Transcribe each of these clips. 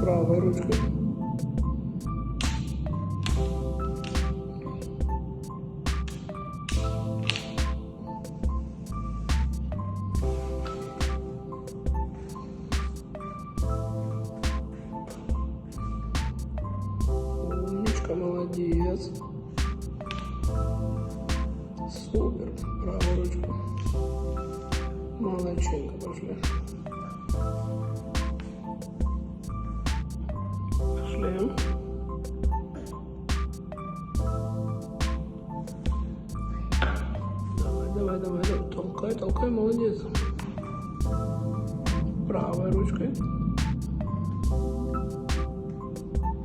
Правой ручкой. Умничка, молодец. Супер, правую ручку. Молодчинка, пошли. Пошли. Давай, давай, давай, давай. Толкай, толкай, молодец. Правой ручкой.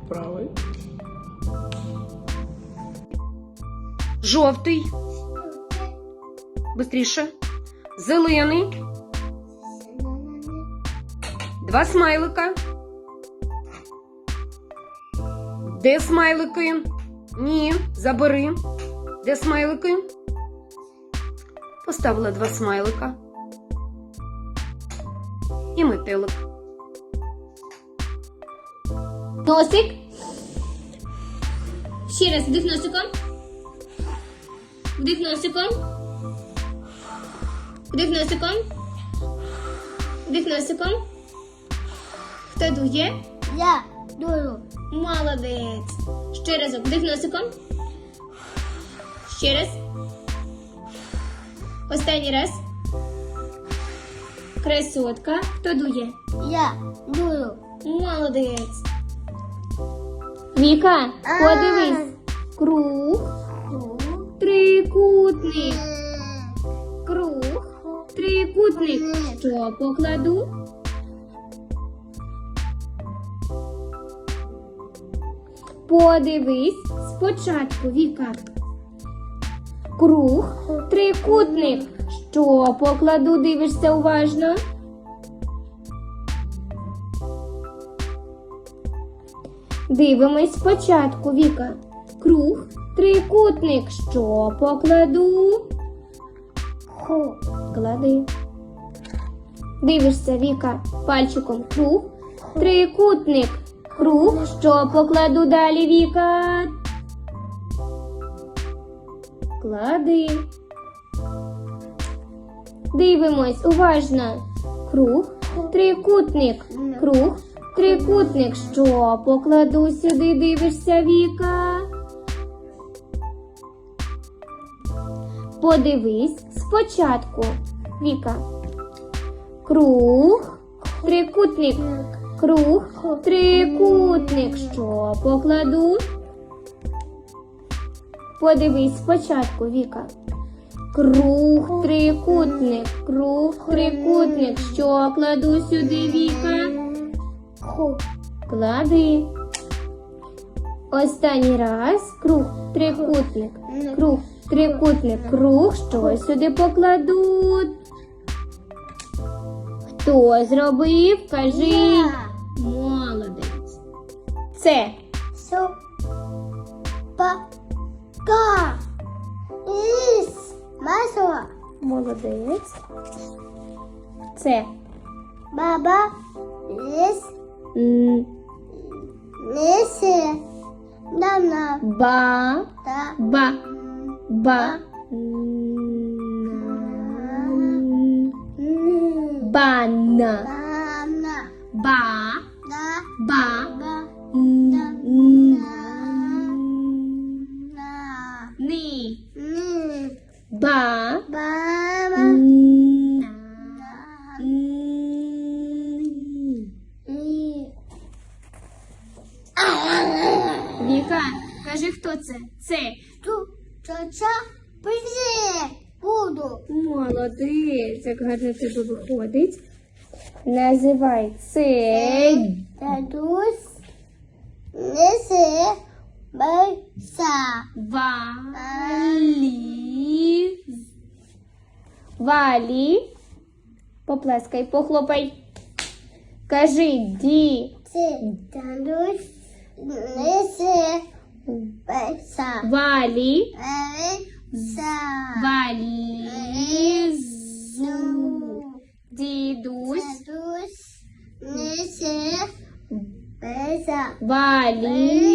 Правой. Жовтий. Бистріше. Зелений. Два смайлика. Де смайлики? Ні, забери. Де смайлики? Поставила два смайлика. І метелик. Носик. Ще раз вдих носиком. Вдих носиком. Вдих носиком. Вдих носиком. Хто дує? Я дую. Молодець. Ще разок. Вдих носиком. Ще раз. Останній раз. Красотка. Хто дує? Я дую. Молодець. Віка, подивись. Круг, трикутник. Круг, трикутник. Що покладу? Подивись спочатку, Віка. Круг, трикутник. Що покладу, дивишся уважно. Дивимось спочатку, Віка. Круг, трикутник. Що покладу? Ху. Клади. Дивишся, Віка, пальчиком. Круг, трикутник. Круг. Що покладу далі, Віка? Клади. Дивимось уважно. Круг, трикутник. Круг, трикутник. Що покладу сюди, дивишся, Віка? Подивись спочатку. Віка. Круг, трикутник. Круг, трикутник. Що покладу? Подивись спочатку, Віка. Круг, трикутник, круг, трикутник. Що кладу сюди, Віка? Клади. Останній раз. Круг, трикутник, круг, трикутник, круг. Що сюди покладуть? Хто зробив? Кажи. Молодець. Це. Су. Па. Ка. Іс. Масо. Молодець. Це. Баба. Ліс. Ліси. Дана. Ба. Та. Ба. Ба. М, Бана. Бана. Ба. Да. Ба. Ні. Віка, кажи, хто це? Це. Ту. Ча-ча. Пизи. Буду. Молодець, як гарно тебе виходить. Називай це. Дадусь. Ліси. Байса. Валі. Валі. Поплескай, похлопай. Кажи ді. Це дадусь. Ліси. Байса. Валі. Байса. dedos, dedos balizam.